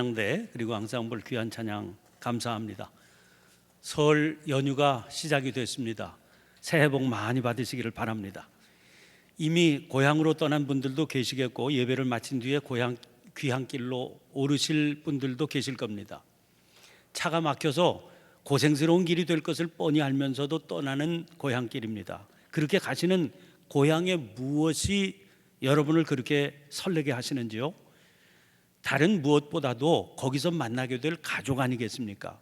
찬양대 그리고 앙상블 귀한 찬양 감사합니다. 설 연휴가 시작이 됐습니다. 새해 복 많이 받으시기를 바랍니다. 이미 고향으로 떠난 분들도 계시겠고 예배를 마친 뒤에 고향 귀향길로 오르실 분들도 계실 겁니다. 차가 막혀서 고생스러운 길이 될 것을 뻔히 알면서도 떠나는 고향길입니다. 그렇게 가시는 고향의 무엇이 여러분을 그렇게 설레게 하시는지요? 다른 무엇보다도 거기서 만나게 될 가족 아니겠습니까?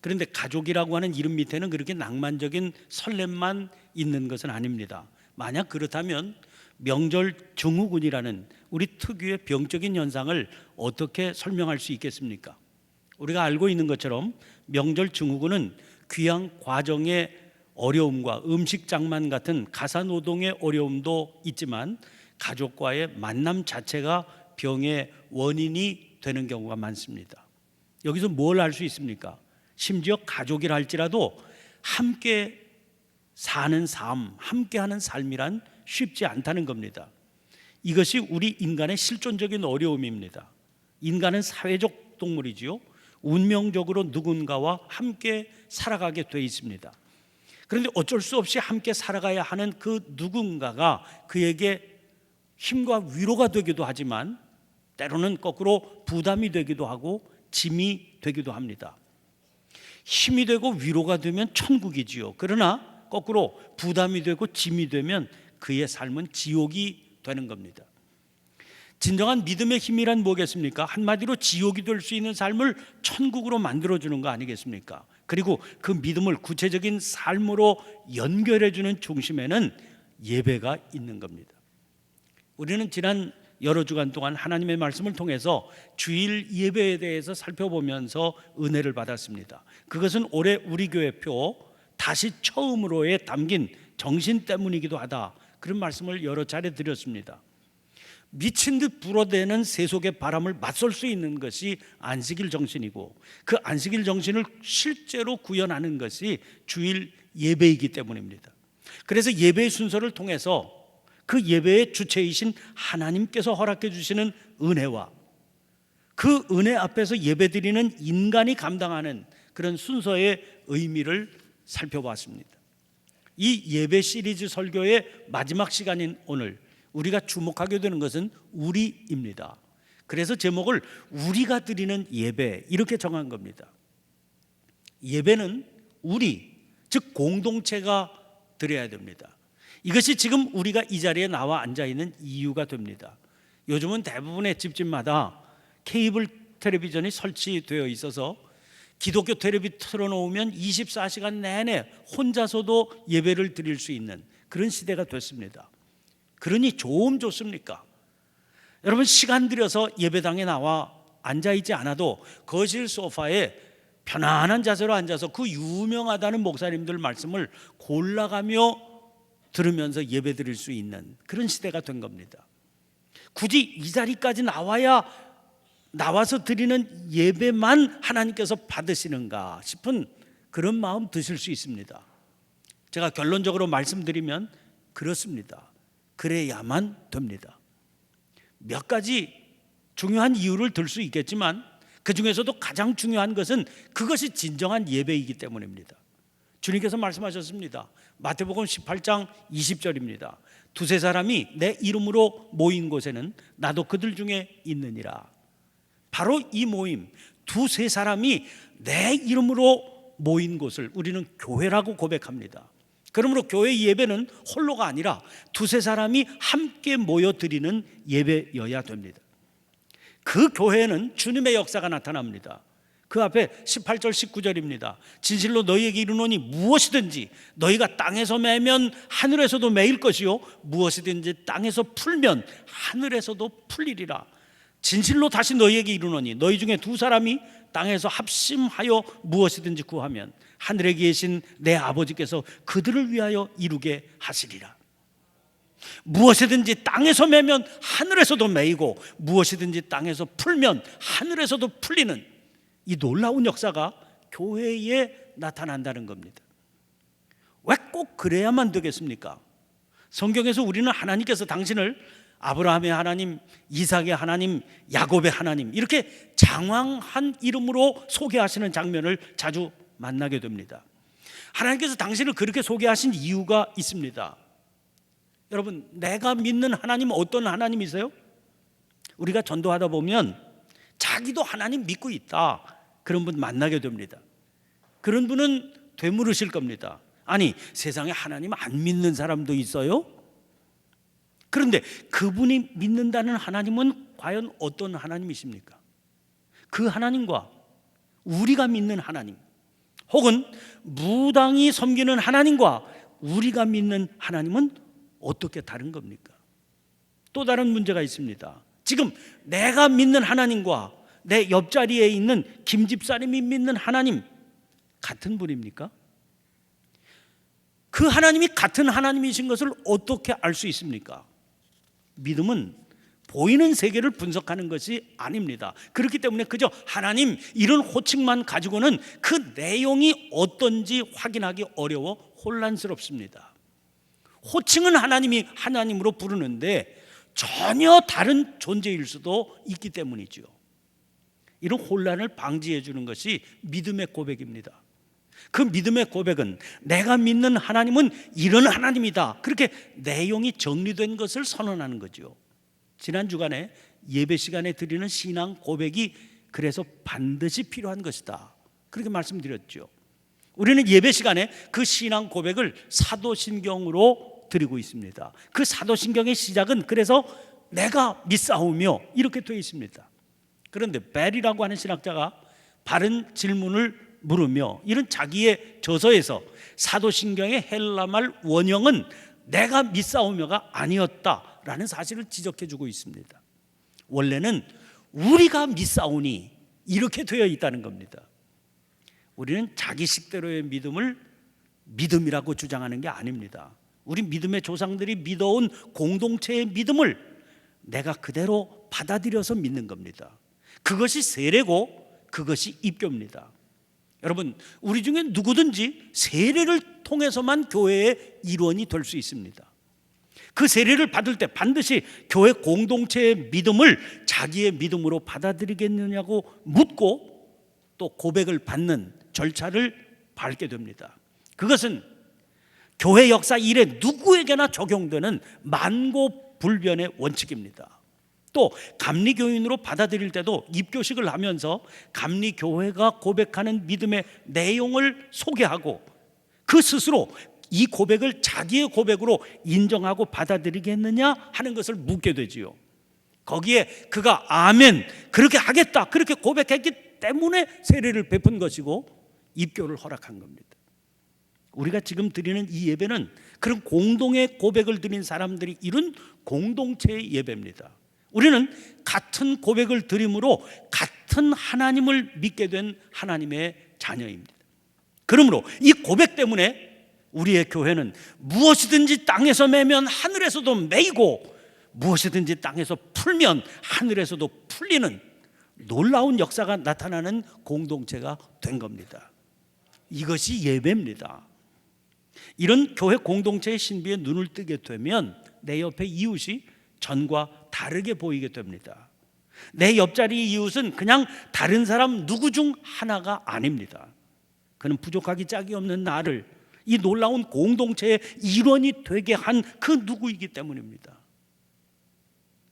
그런데 가족이라고 하는 이름 밑에는 그렇게 낭만적인 설렘만 있는 것은 아닙니다. 만약 그렇다면 명절 증후군이라는 우리 특유의 병적인 현상을 어떻게 설명할 수 있겠습니까? 우리가 알고 있는 것처럼 명절 증후군은 귀향 과정의 어려움과 음식 장만 같은 가사 노동의 어려움도 있지만 가족과의 만남 자체가 병의 원인이 되는 경우가 많습니다. 여기서 뭘 알 수 있습니까? 심지어 가족이라 할지라도 함께 사는 삶, 함께 하는 삶이란 쉽지 않다는 겁니다. 이것이 우리 인간의 실존적인 어려움입니다. 인간은 사회적 동물이지요. 운명적으로 누군가와 함께 살아가게 돼 있습니다. 그런데 어쩔 수 없이 함께 살아가야 하는 그 누군가가 그에게 힘과 위로가 되기도 하지만 때로는 거꾸로 부담이 되기도 하고 짐이 되기도 합니다. 힘이 되고 위로가 되면 천국이지요. 그러나 거꾸로 부담이 되고 짐이 되면 그의 삶은 지옥이 되는 겁니다. 진정한 믿음의 힘이란 뭐겠습니까? 한마디로 지옥이 될 수 있는 삶을 천국으로 만들어 주는 거 아니겠습니까? 그리고 그 믿음을 구체적인 삶으로 연결해 주는 중심에는 예배가 있는 겁니다. 우리는 지난 여러 주간 동안 하나님의 말씀을 통해서 주일 예배에 대해서 살펴보면서 은혜를 받았습니다. 그것은 올해 우리 교회표 다시 처음으로에 담긴 정신 때문이기도 하다. 그런 말씀을 여러 차례 드렸습니다. 미친 듯 불어대는 세속의 바람을 맞설 수 있는 것이 안식일 정신이고 그 안식일 정신을 실제로 구현하는 것이 주일 예배이기 때문입니다. 그래서 예배의 순서를 통해서 그 예배의 주체이신 하나님께서 허락해 주시는 은혜와 그 은혜 앞에서 예배드리는 인간이 감당하는 그런 순서의 의미를 살펴봤습니다. 이 예배 시리즈 설교의 마지막 시간인 오늘 우리가 주목하게 되는 것은 우리입니다. 그래서 제목을 우리가 드리는 예배 이렇게 정한 겁니다. 예배는 우리 즉 공동체가 드려야 됩니다. 이것이 지금 우리가 이 자리에 나와 앉아 있는 이유가 됩니다. 요즘은 대부분의 집집마다 케이블 텔레비전이 설치되어 있어서 기독교 텔레비 틀어놓으면 24시간 내내 혼자서도 예배를 드릴 수 있는 그런 시대가 됐습니다. 그러니 좋음 좋습니까? 여러분 시간 들여서 예배당에 나와 앉아 있지 않아도 거실 소파에 편안한 자세로 앉아서 그 유명하다는 목사님들 말씀을 골라가며 들으면서 예배 드릴 수 있는 그런 시대가 된 겁니다. 굳이 이 자리까지 나와야 나와서 드리는 예배만 하나님께서 받으시는가 싶은 그런 마음 드실 수 있습니다. 제가 결론적으로 말씀드리면 그렇습니다. 그래야만 됩니다. 몇 가지 중요한 이유를 들 수 있겠지만 그 중에서도 가장 중요한 것은 그것이 진정한 예배이기 때문입니다. 주님께서 말씀하셨습니다. 마태복음 18장 20절입니다. 두세 사람이 내 이름으로 모인 곳에는 나도 그들 중에 있느니라. 바로 이 모임, 두세 사람이 내 이름으로 모인 곳을 우리는 교회라고 고백합니다. 그러므로 교회 예배는 홀로가 아니라 두세 사람이 함께 모여 드리는 예배여야 됩니다. 그 교회는 주님의 역사가 나타납니다. 그 앞에 18절 19절입니다. 진실로 너희에게 이르노니 무엇이든지 너희가 땅에서 매면 하늘에서도 매일 것이요 무엇이든지 땅에서 풀면 하늘에서도 풀리리라. 진실로 다시 너희에게 이르노니 너희 중에 두 사람이 땅에서 합심하여 무엇이든지 구하면 하늘에 계신 내 아버지께서 그들을 위하여 이루게 하시리라. 무엇이든지 땅에서 매면 하늘에서도 매이고 무엇이든지 땅에서 풀면 하늘에서도 풀리는 이 놀라운 역사가 교회에 나타난다는 겁니다. 왜 꼭 그래야만 되겠습니까? 성경에서 우리는 하나님께서 당신을 아브라함의 하나님, 이삭의 하나님, 야곱의 하나님 이렇게 장황한 이름으로 소개하시는 장면을 자주 만나게 됩니다. 하나님께서 당신을 그렇게 소개하신 이유가 있습니다. 여러분, 내가 믿는 하나님 어떤 하나님이세요? 우리가 전도하다 보면 자기도 하나님 믿고 있다. 그런 분 만나게 됩니다. 그런 분은 되물으실 겁니다. 아니, 세상에 하나님 안 믿는 사람도 있어요? 그런데 그분이 믿는다는 하나님은 과연 어떤 하나님이십니까? 그 하나님과 우리가 믿는 하나님, 혹은 무당이 섬기는 하나님과 우리가 믿는 하나님은 어떻게 다른 겁니까? 또 다른 문제가 있습니다. 지금 내가 믿는 하나님과 내 옆자리에 있는 김 집사님이 믿는 하나님 같은 분입니까? 그 하나님이 같은 하나님이신 것을 어떻게 알 수 있습니까? 믿음은 보이는 세계를 분석하는 것이 아닙니다. 그렇기 때문에 그저 하나님 이런 호칭만 가지고는 그 내용이 어떤지 확인하기 어려워 혼란스럽습니다. 호칭은 하나님이 하나님으로 부르는데 전혀 다른 존재일 수도 있기 때문이죠. 이런 혼란을 방지해 주는 것이 믿음의 고백입니다. 그 믿음의 고백은 내가 믿는 하나님은 이런 하나님이다. 그렇게 내용이 정리된 것을 선언하는 거죠. 지난 주간에 예배 시간에 드리는 신앙 고백이 그래서 반드시 필요한 것이다. 그렇게 말씀드렸죠. 우리는 예배 시간에 그 신앙 고백을 사도신경으로 드리고 있습니다. 그 사도신경의 시작은 그래서 내가 믿사오며 이렇게 되어 있습니다. 그런데 벨이라고 하는 신학자가 바른 질문을 물으며 이런 자기의 저서에서 사도신경의 헬라말 원형은 내가 믿사오며가 아니었다라는 사실을 지적해 주고 있습니다. 원래는 우리가 믿사오니 이렇게 되어 있다는 겁니다. 우리는 자기식대로의 믿음을 믿음이라고 주장하는 게 아닙니다. 우리 믿음의 조상들이 믿어온 공동체의 믿음을 내가 그대로 받아들여서 믿는 겁니다. 그것이 세례고 그것이 입교입니다. 여러분, 우리 중에 누구든지 세례를 통해서만 교회의 일원이 될 수 있습니다. 그 세례를 받을 때 반드시 교회 공동체의 믿음을 자기의 믿음으로 받아들이겠느냐고 묻고 또 고백을 받는 절차를 밟게 됩니다. 그것은 교회 역사 이래 누구에게나 적용되는 만고 불변의 원칙입니다. 또 감리교인으로 받아들일 때도 입교식을 하면서 감리교회가 고백하는 믿음의 내용을 소개하고 그 스스로 이 고백을 자기의 고백으로 인정하고 받아들이겠느냐 하는 것을 묻게 되지요. 거기에 그가 아멘 그렇게 하겠다 그렇게 고백했기 때문에 세례를 베푼 것이고 입교를 허락한 겁니다. 우리가 지금 드리는 이 예배는 그런 공동의 고백을 드린 사람들이 이룬 공동체의 예배입니다. 우리는 같은 고백을 드림으로 같은 하나님을 믿게 된 하나님의 자녀입니다. 그러므로 이 고백 때문에 우리의 교회는 무엇이든지 땅에서 매면 하늘에서도 매이고 무엇이든지 땅에서 풀면 하늘에서도 풀리는 놀라운 역사가 나타나는 공동체가 된 겁니다. 이것이 예배입니다. 이런 교회 공동체의 신비에 눈을 뜨게 되면 내 옆에 이웃이 전과 다르게 보이게 됩니다. 내 옆자리 이웃은 그냥 다른 사람 누구 중 하나가 아닙니다. 그는 부족하기 짝이 없는 나를 이 놀라운 공동체의 일원이 되게 한 그 누구이기 때문입니다.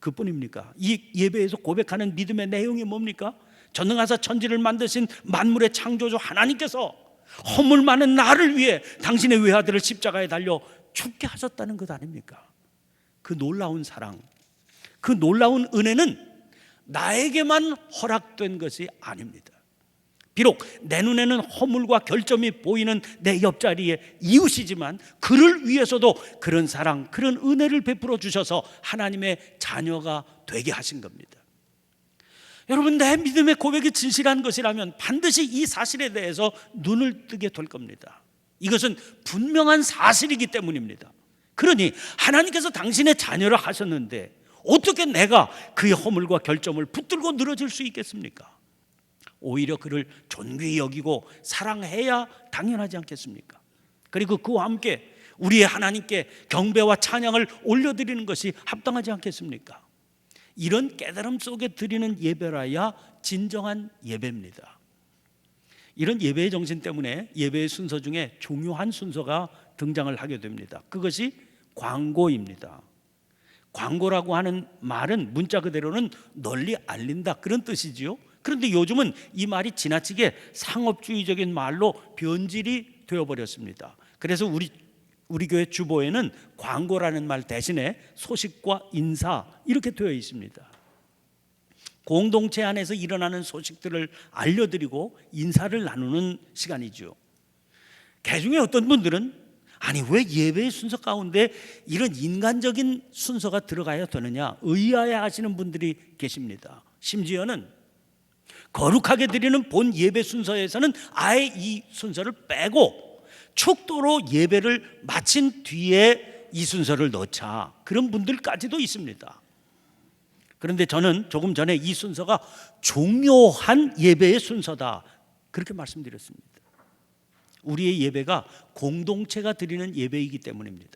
그뿐입니까? 이 예배에서 고백하는 믿음의 내용이 뭡니까? 전능하사 천지를 만드신 만물의 창조주 하나님께서 허물 많은 나를 위해 당신의 외아들을 십자가에 달려 죽게 하셨다는 것 아닙니까? 그 놀라운 사랑, 그 놀라운 은혜는 나에게만 허락된 것이 아닙니다. 비록 내 눈에는 허물과 결점이 보이는 내 옆자리에 이웃이지만 그를 위해서도 그런 사랑, 그런 은혜를 베풀어 주셔서 하나님의 자녀가 되게 하신 겁니다. 여러분, 내 믿음의 고백이 진실한 것이라면 반드시 이 사실에 대해서 눈을 뜨게 될 겁니다. 이것은 분명한 사실이기 때문입니다. 그러니 하나님께서 당신의 자녀를 하셨는데 어떻게 내가 그의 허물과 결점을 붙들고 늘어질 수 있겠습니까? 오히려 그를 존귀히 여기고 사랑해야 당연하지 않겠습니까? 그리고 그와 함께 우리의 하나님께 경배와 찬양을 올려드리는 것이 합당하지 않겠습니까? 이런 깨달음 속에 드리는 예배라야 진정한 예배입니다. 이런 예배의 정신 때문에 예배의 순서 중에 중요한 순서가 등장을 하게 됩니다. 그것이 광고입니다. 광고라고 하는 말은 문자 그대로는 널리 알린다 그런 뜻이지요. 그런데 요즘은 이 말이 지나치게 상업주의적인 말로 변질이 되어 버렸습니다. 그래서 우리 우리 교회 주보에는 광고라는 말 대신에 소식과 인사 이렇게 되어 있습니다. 공동체 안에서 일어나는 소식들을 알려드리고 인사를 나누는 시간이죠. 개중에 어떤 분들은 아니 왜 예배의 순서 가운데 이런 인간적인 순서가 들어가야 되느냐 의아해 하시는 분들이 계십니다. 심지어는 거룩하게 드리는 본 예배 순서에서는 아예 이 순서를 빼고 축도로 예배를 마친 뒤에 이 순서를 넣자 그런 분들까지도 있습니다. 그런데 저는 조금 전에 이 순서가 중요한 예배의 순서다 그렇게 말씀드렸습니다. 우리의 예배가 공동체가 드리는 예배이기 때문입니다.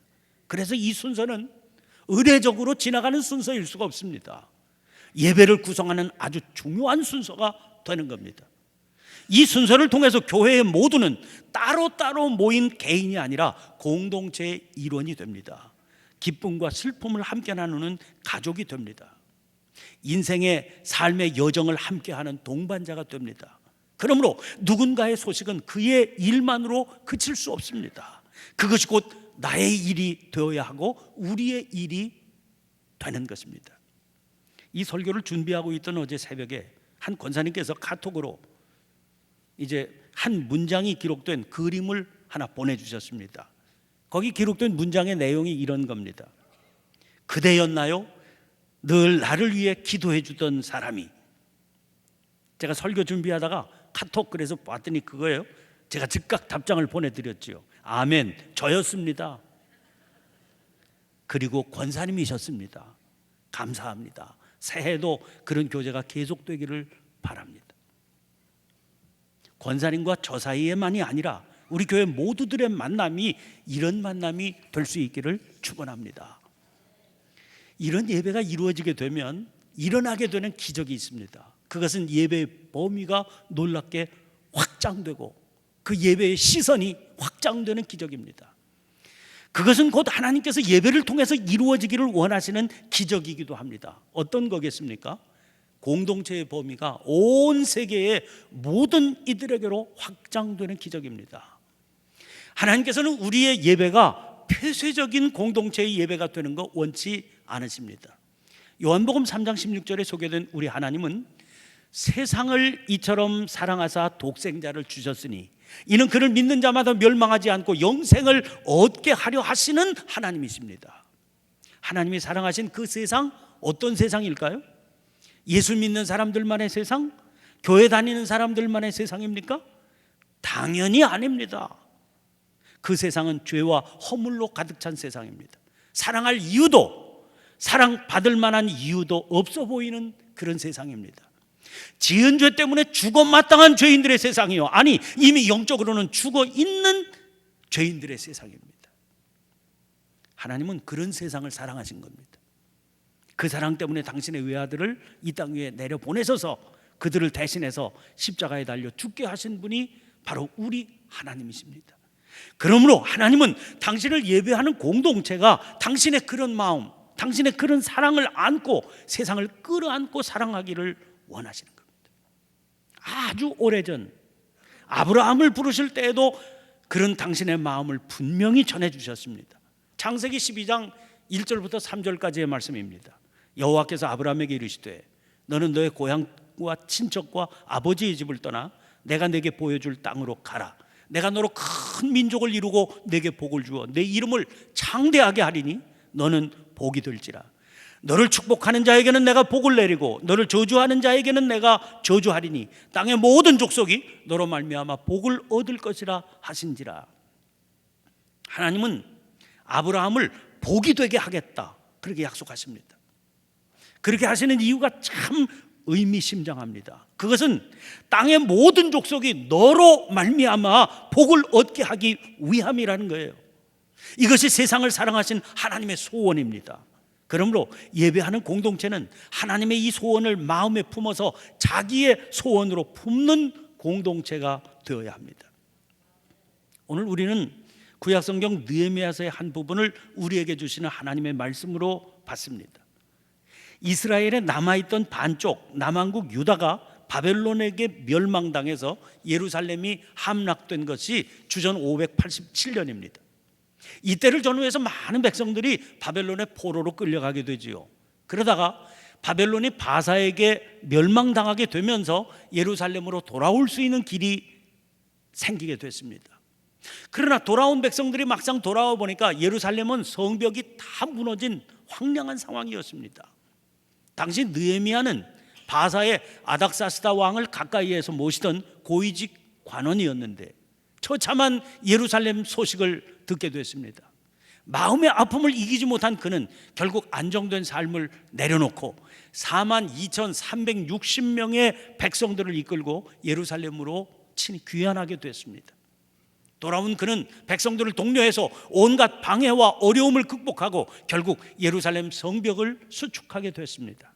그래서 이 순서는 의례적으로 지나가는 순서일 수가 없습니다. 예배를 구성하는 아주 중요한 순서가 되는 겁니다. 이 순서를 통해서 교회의 모두는 따로따로 모인 개인이 아니라 공동체의 일원이 됩니다. 기쁨과 슬픔을 함께 나누는 가족이 됩니다. 인생의 삶의 여정을 함께하는 동반자가 됩니다. 그러므로 누군가의 소식은 그의 일만으로 그칠 수 없습니다. 그것이 곧 나의 일이 되어야 하고 우리의 일이 되는 것입니다. 이 설교를 준비하고 있던 어제 새벽에 한 권사님께서 카톡으로 이제 한 문장이 기록된 그림을 하나 보내주셨습니다. 거기 기록된 문장의 내용이 이런 겁니다. 그대였나요? 늘 나를 위해 기도해 주던 사람이. 제가 설교 준비하다가 카톡 그래서 봤더니 그거예요. 제가 즉각 답장을 보내드렸지요. 아멘, 저였습니다. 그리고 권사님이셨습니다. 감사합니다. 새해도 그런 교제가 계속되기를 바랍니다. 권사님과 저 사이에만이 아니라 우리 교회 모두들의 만남이 이런 만남이 될 수 있기를 축원합니다. 이런 예배가 이루어지게 되면 일어나게 되는 기적이 있습니다. 그것은 예배의 범위가 놀랍게 확장되고 그 예배의 시선이 확장되는 기적입니다. 그것은 곧 하나님께서 예배를 통해서 이루어지기를 원하시는 기적이기도 합니다. 어떤 거겠습니까? 공동체의 범위가 온 세계의 모든 이들에게로 확장되는 기적입니다. 하나님께서는 우리의 예배가 폐쇄적인 공동체의 예배가 되는 거 원치 않으십니다. 요한복음 3장 16절에 소개된 우리 하나님은 세상을 이처럼 사랑하사 독생자를 주셨으니 이는 그를 믿는 자마다 멸망하지 않고 영생을 얻게 하려 하시는 하나님이십니다. 하나님이 사랑하신 그 세상 어떤 세상일까요? 예수 믿는 사람들만의 세상? 교회 다니는 사람들만의 세상입니까? 당연히 아닙니다. 그 세상은 죄와 허물로 가득 찬 세상입니다. 사랑할 이유도 사랑받을 만한 이유도 없어 보이는 그런 세상입니다. 지은 죄 때문에 죽어 마땅한 죄인들의 세상이요. 아니, 이미 영적으로는 죽어 있는 죄인들의 세상입니다. 하나님은 그런 세상을 사랑하신 겁니다. 그 사랑 때문에 당신의 외아들을 이 땅 위에 내려 보내셔서 그들을 대신해서 십자가에 달려 죽게 하신 분이 바로 우리 하나님이십니다. 그러므로 하나님은 당신을 예배하는 공동체가 당신의 그런 마음, 당신의 그런 사랑을 안고 세상을 끌어안고 사랑하기를 원하시는 겁니다. 아주 오래전 아브라함을 부르실 때에도 그런 당신의 마음을 분명히 전해 주셨습니다. 창세기 12장 1절부터 3절까지의 말씀입니다. 여호와께서 아브라함에게 이르시되 너는 너의 고향과 친척과 아버지의 집을 떠나 내가 내게 보여줄 땅으로 가라. 내가 너로 큰 민족을 이루고 내게 복을 주어 내 이름을 창대하게 하리니 너는 복이 될지라. 너를 축복하는 자에게는 내가 복을 내리고 너를 저주하는 자에게는 내가 저주하리니 땅의 모든 족속이 너로 말미암아 복을 얻을 것이라 하신지라. 하나님은 아브라함을 복이 되게 하겠다. 그렇게 약속하십니다. 그렇게 하시는 이유가 참 의미심장합니다. 그것은 땅의 모든 족속이 너로 말미암아 복을 얻게 하기 위함이라는 거예요. 이것이 세상을 사랑하신 하나님의 소원입니다. 그러므로 예배하는 공동체는 하나님의 이 소원을 마음에 품어서 자기의 소원으로 품는 공동체가 되어야 합니다. 오늘 우리는 구약성경 느헤미야서의 한 부분을 우리에게 주시는 하나님의 말씀으로 봤습니다. 이스라엘에 남아있던 반쪽 남한국 유다가 바벨론에게 멸망당해서 예루살렘이 함락된 것이 주전 587년입니다. 이때를 전후해서 많은 백성들이 바벨론의 포로로 끌려가게 되지요. 그러다가 바벨론이 바사에게 멸망당하게 되면서 예루살렘으로 돌아올 수 있는 길이 생기게 됐습니다. 그러나 돌아온 백성들이 막상 돌아와 보니까 예루살렘은 성벽이 다 무너진 황량한 상황이었습니다. 당시 느헤미야는 바사의 아닥사스다 왕을 가까이에서 모시던 고위직 관원이었는데 처참한 예루살렘 소식을 듣게 됐습니다. 마음의 아픔을 이기지 못한 그는 결국 안정된 삶을 내려놓고 4만 2,360명의 백성들을 이끌고 예루살렘으로 친히 귀환하게 됐습니다. 돌아온 그는 백성들을 독려해서 온갖 방해와 어려움을 극복하고 결국 예루살렘 성벽을 수축하게 됐습니다.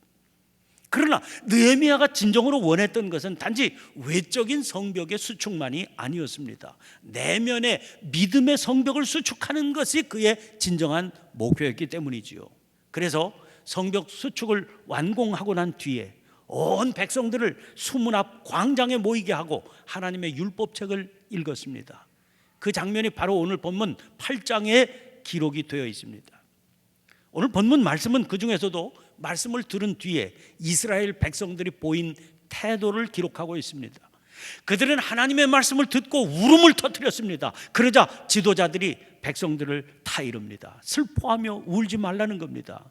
그러나 느헤미야가 진정으로 원했던 것은 단지 외적인 성벽의 수축만이 아니었습니다. 내면의 믿음의 성벽을 수축하는 것이 그의 진정한 목표였기 때문이지요. 그래서 성벽 수축을 완공하고 난 뒤에 온 백성들을 수문 앞 광장에 모이게 하고 하나님의 율법책을 읽었습니다. 그 장면이 바로 오늘 본문 8장에 기록이 되어 있습니다. 오늘 본문 말씀은 그 중에서도 말씀을 들은 뒤에 이스라엘 백성들이 보인 태도를 기록하고 있습니다. 그들은 하나님의 말씀을 듣고 울음을 터뜨렸습니다. 그러자 지도자들이 백성들을 타이릅니다. 슬퍼하며 울지 말라는 겁니다.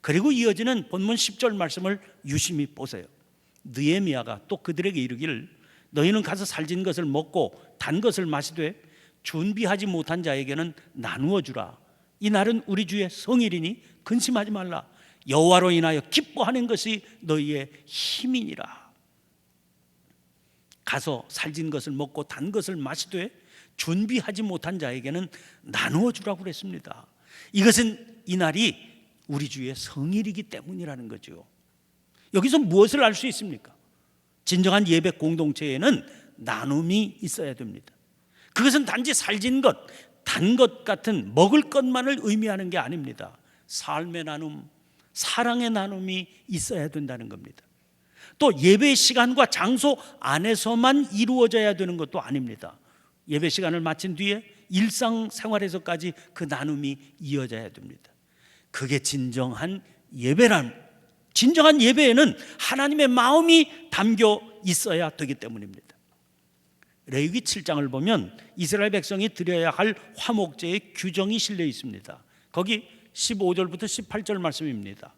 그리고 이어지는 본문 10절 말씀을 유심히 보세요. 느헤미야가 또 그들에게 이르기를 너희는 가서 살진 것을 먹고 단 것을 마시되 준비하지 못한 자에게는 나누어 주라. 이 날은 우리 주의 성일이니 근심하지 말라. 여호와로 인하여 기뻐하는 것이 너희의 힘이니라. 가서 살진 것을 먹고 단 것을 마시되 준비하지 못한 자에게는 나누어 주라고 그랬습니다. 이것은 이 날이 우리 주의 성일이기 때문이라는 거죠. 여기서 무엇을 알 수 있습니까? 진정한 예배 공동체에는 나눔이 있어야 됩니다. 그것은 단지 살진 것, 단 것 같은 먹을 것만을 의미하는 게 아닙니다. 삶의 나눔, 사랑의 나눔이 있어야 된다는 겁니다. 또 예배 시간과 장소 안에서만 이루어져야 되는 것도 아닙니다. 예배 시간을 마친 뒤에 일상 생활에서까지 그 나눔이 이어져야 됩니다. 그게 진정한 예배란 진정한 예배에는 하나님의 마음이 담겨 있어야 되기 때문입니다. 레위기 7장을 보면 이스라엘 백성이 드려야 할 화목제의 규정이 실려 있습니다. 거기 15절부터 18절 말씀입니다.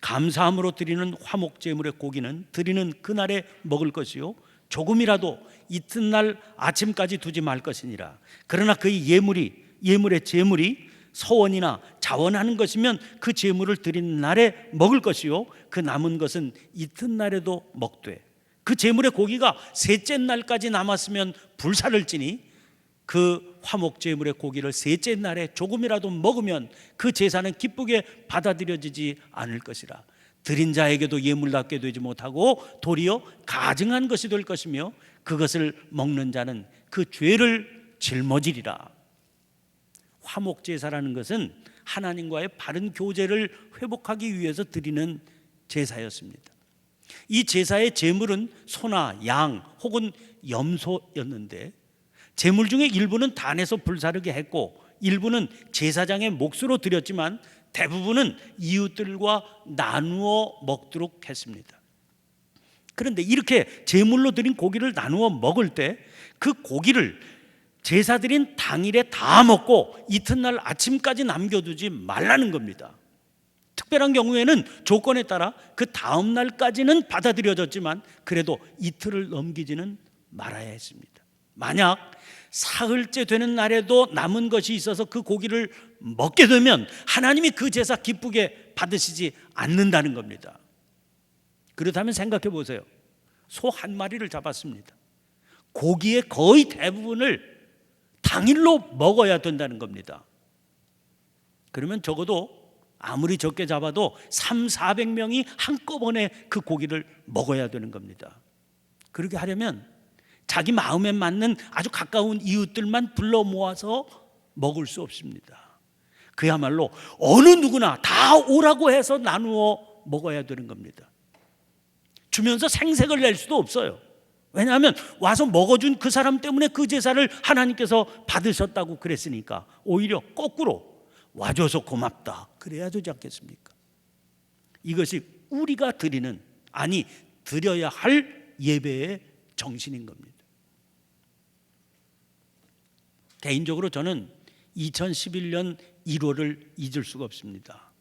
감사함으로 드리는 화목 제물의 고기는 드리는 그날에 먹을 것이요 조금이라도 이튿날 아침까지 두지 말 것이니라. 그러나 그의 예물이 예물의 제물이 서원이나 자원하는 것이면 그 제물을 드린 날에 먹을 것이요 그 남은 것은 이튿날에도 먹되 그 제물의 고기가 셋째 날까지 남았으면 불사를 찌니 그 화목 제물의 고기를 셋째 날에 조금이라도 먹으면 그 제사는 기쁘게 받아들여지지 않을 것이라. 드린 자에게도 예물답게 되지 못하고 도리어 가증한 것이 될 것이며 그것을 먹는 자는 그 죄를 짊어지리라. 화목 제사라는 것은 하나님과의 바른 교제를 회복하기 위해서 드리는 제사였습니다. 이 제사의 제물은 소나 양 혹은 염소였는데 제물 중에 일부는 단에서 불사르게 했고 일부는 제사장의 몫으로 드렸지만 대부분은 이웃들과 나누어 먹도록 했습니다. 그런데 이렇게 제물로 드린 고기를 나누어 먹을 때 그 고기를 제사 드린 당일에 다 먹고 이튿날 아침까지 남겨두지 말라는 겁니다. 특별한 경우에는 조건에 따라 그 다음 날까지는 받아들여졌지만 그래도 이틀을 넘기지는 말아야 했습니다. 만약 사흘째 되는 날에도 남은 것이 있어서 그 고기를 먹게 되면 하나님이 그 제사 기쁘게 받으시지 않는다는 겁니다. 그렇다면 생각해 보세요. 소 한 마리를 잡았습니다. 고기의 거의 대부분을 당일로 먹어야 된다는 겁니다. 그러면 적어도 아무리 적게 잡아도 3, 400명이 한꺼번에 그 고기를 먹어야 되는 겁니다. 그렇게 하려면 자기 마음에 맞는 아주 가까운 이웃들만 불러 모아서 먹을 수 없습니다. 그야말로 어느 누구나 다 오라고 해서 나누어 먹어야 되는 겁니다. 주면서 생색을 낼 수도 없어요. 왜냐하면 와서 먹어준 그 사람 때문에 그 제사를 하나님께서 받으셨다고 그랬으니까 오히려 거꾸로 와줘서 고맙다 그래야 되지 않겠습니까? 이것이 우리가 드리는 아니 드려야 할 예배의 정신인 겁니다. 개인적으로 저는 2011년 1월을 잊을 수가 없습니다.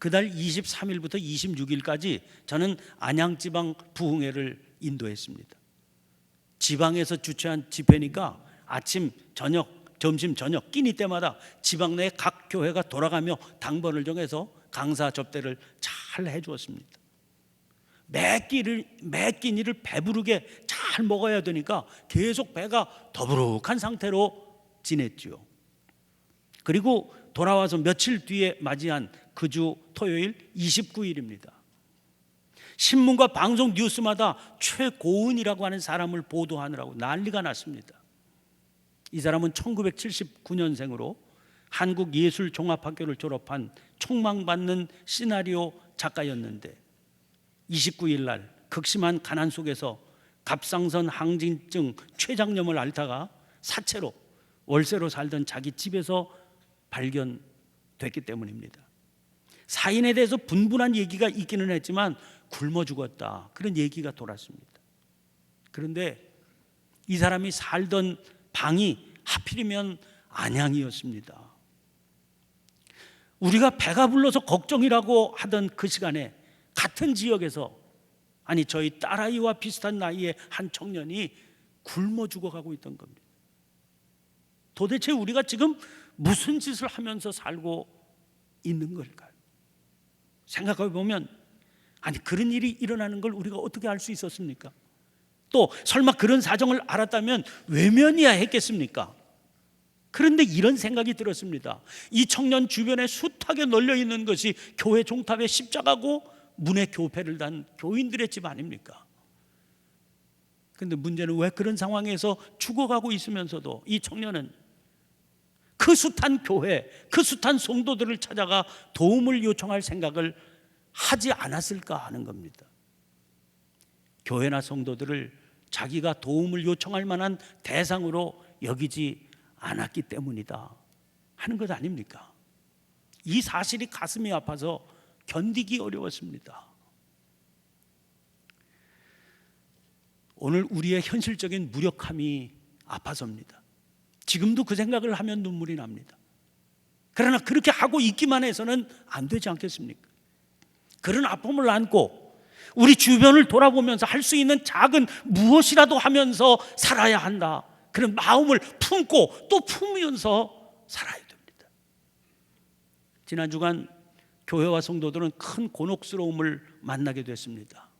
그달 23일부터 26일까지 저는 안양지방 부흥회를 인도했습니다. 지방에서 주최한 집회니까 아침, 저녁, 점심, 저녁 끼니 때마다 지방 내 각 교회가 돌아가며 당번을 정해서 강사 접대를 잘 해주었습니다. 매 끼를 매 끼니를 배부르게 잘 먹어야 되니까 계속 배가 더부룩한 상태로 지냈지요. 그리고 돌아와서 며칠 뒤에 맞이한 그 주 토요일 29일입니다. 신문과 방송 뉴스마다 최고은이라고 하는 사람을 보도하느라고 난리가 났습니다. 이 사람은 1979년생으로 한국예술종합학교를 졸업한 촉망받는 시나리오 작가였는데 29일 날 극심한 가난 속에서 갑상선 항진증 췌장염을 앓다가 사체로 월세로 살던 자기 집에서 발견됐기 때문입니다. 사인에 대해서 분분한 얘기가 있기는 했지만 굶어 죽었다. 그런 얘기가 돌았습니다. 그런데 이 사람이 살던 방이 하필이면 안양이었습니다. 우리가 배가 불러서 걱정이라고 하던 그 시간에 같은 지역에서 아니 저희 딸아이와 비슷한 나이의 한 청년이 굶어 죽어가고 있던 겁니다. 도대체 우리가 지금 무슨 짓을 하면서 살고 있는 걸까요? 생각해 보면 아니 그런 일이 일어나는 걸 우리가 어떻게 알 수 있었습니까? 또 설마 그런 사정을 알았다면 외면이야 했겠습니까? 그런데 이런 생각이 들었습니다. 이 청년 주변에 숱하게 널려 있는 것이 교회 종탑에 십자가고 문에 교패를 단 교인들의 집 아닙니까? 근데 문제는 왜 그런 상황에서 죽어가고 있으면서도 이 청년은 그 숱한 교회, 그 숱한 성도들을 찾아가 도움을 요청할 생각을 하지 않았을까 하는 겁니다. 교회나 성도들을 자기가 도움을 요청할 만한 대상으로 여기지 않았기 때문이다 하는 것 아닙니까? 이 사실이 가슴이 아파서 견디기 어려웠습니다. 오늘 우리의 현실적인 무력함이 아파서입니다. 지금도 그 생각을 하면 눈물이 납니다. 그러나 그렇게 하고 있기만 해서는 안 되지 않겠습니까? 그런 아픔을 안고 우리 주변을 돌아보면서 할 수 있는 작은 무엇이라도 하면서 살아야 한다. 그런 마음을 품고 또 품으면서 살아야 됩니다. 지난 주간 교회와 성도들은 큰 곤혹스러움을 만나게 됐습니다.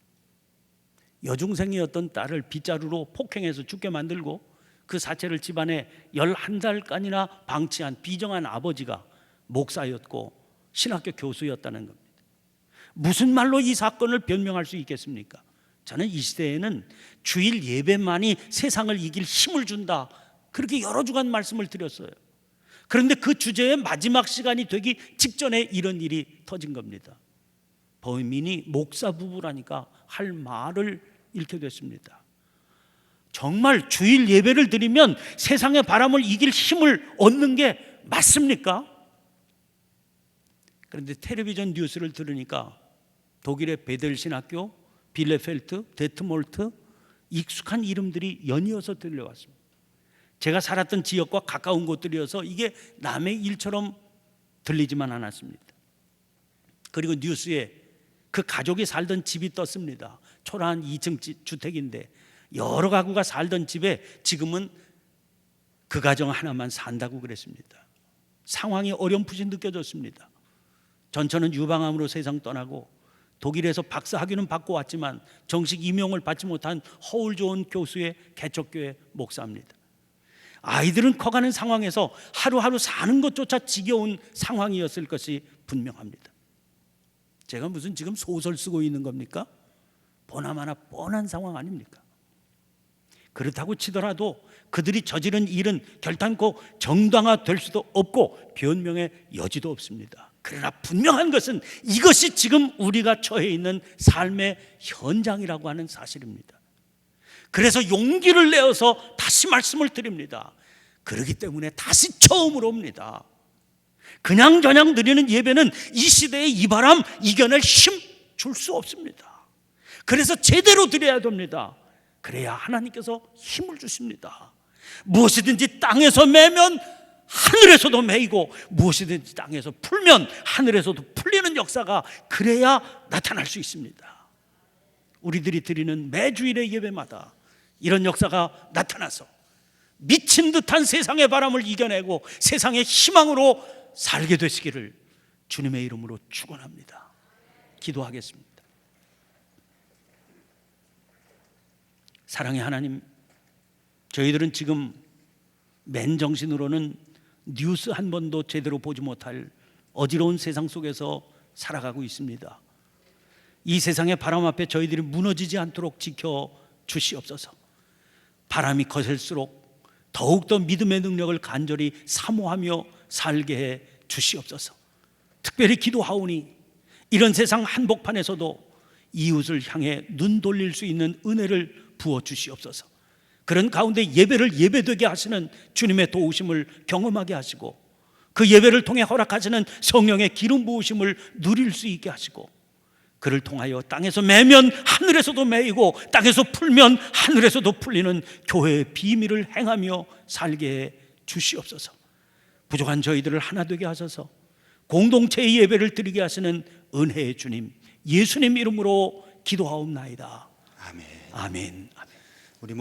여중생이었던 딸을 빗자루로 폭행해서 죽게 만들고 그 사체를 집안에 11달간이나 방치한 비정한 아버지가 목사였고 신학교 교수였다는 겁니다. 무슨 말로 이 사건을 변명할 수 있겠습니까? 저는 이 시대에는 주일 예배만이 세상을 이길 힘을 준다. 그렇게 여러 주간 말씀을 드렸어요. 그런데 그 주제의 마지막 시간이 되기 직전에 이런 일이 터진 겁니다. 범인이 목사 부부라니까 할 말을 잃게 됐습니다. 정말 주일 예배를 드리면 세상의 바람을 이길 힘을 얻는 게 맞습니까? 그런데 텔레비전 뉴스를 들으니까 독일의 베델 신 학교, 빌레펠트, 데트몰트 익숙한 이름들이 연이어서 들려왔습니다. 제가 살았던 지역과 가까운 곳들이어서 이게 남의 일처럼 들리지만 않았습니다. 그리고 뉴스에 그 가족이 살던 집이 떴습니다. 초라한 2층 주택인데 여러 가구가 살던 집에 지금은 그 가정 하나만 산다고 그랬습니다. 상황이 어렴풋이 느껴졌습니다. 전처는 유방암으로 세상 떠나고 독일에서 박사 학위는 받고 왔지만 정식 임용을 받지 못한 허울 좋은 교수의 개척교회 목사입니다. 아이들은 커가는 상황에서 하루하루 사는 것조차 지겨운 상황이었을 것이 분명합니다. 제가 무슨 지금 소설 쓰고 있는 겁니까? 보나마나 뻔한 상황 아닙니까? 그렇다고 치더라도 그들이 저지른 일은 결단코 정당화될 수도 없고 변명의 여지도 없습니다. 그러나 분명한 것은 이것이 지금 우리가 처해 있는 삶의 현장이라고 하는 사실입니다. 그래서 용기를 내어서 다시 말씀을 드립니다. 그러기 때문에 다시 처음으로 옵니다. 그냥 저냥 드리는 예배는 이 시대의 이 바람 이겨낼 힘 줄 수 없습니다. 그래서 제대로 드려야 됩니다. 그래야 하나님께서 힘을 주십니다. 무엇이든지 땅에서 매면 하늘에서도 매이고 무엇이든지 땅에서 풀면 하늘에서도 풀리는 역사가 그래야 나타날 수 있습니다. 우리들이 드리는 매주일의 예배마다 이런 역사가 나타나서 미친 듯한 세상의 바람을 이겨내고 세상의 희망으로 살게 되시기를 주님의 이름으로 축원합니다. 기도하겠습니다. 사랑의 하나님, 저희들은 지금 맨정신으로는 뉴스 한 번도 제대로 보지 못할 어지러운 세상 속에서 살아가고 있습니다. 이 세상의 바람 앞에 저희들이 무너지지 않도록 지켜 주시옵소서. 바람이 거셀수록 더욱더 믿음의 능력을 간절히 사모하며 살게 해 주시옵소서. 특별히 기도하오니 이런 세상 한복판에서도 이웃을 향해 눈 돌릴 수 있는 은혜를 부어 주시옵소서. 그런 가운데 예배를 예배되게 하시는 주님의 도우심을 경험하게 하시고 그 예배를 통해 허락하시는 성령의 기름 부으심을 누릴 수 있게 하시고 그를 통하여 땅에서 매면 하늘에서도 매이고 땅에서 풀면 하늘에서도 풀리는 교회의 비밀을 행하며 살게 해 주시옵소서. 부족한 저희들을 하나 되게 하셔서 공동체의 예배를 드리게 하시는 은혜의 주님 예수님 이름으로 기도하옵나이다. 아멘. 아멘.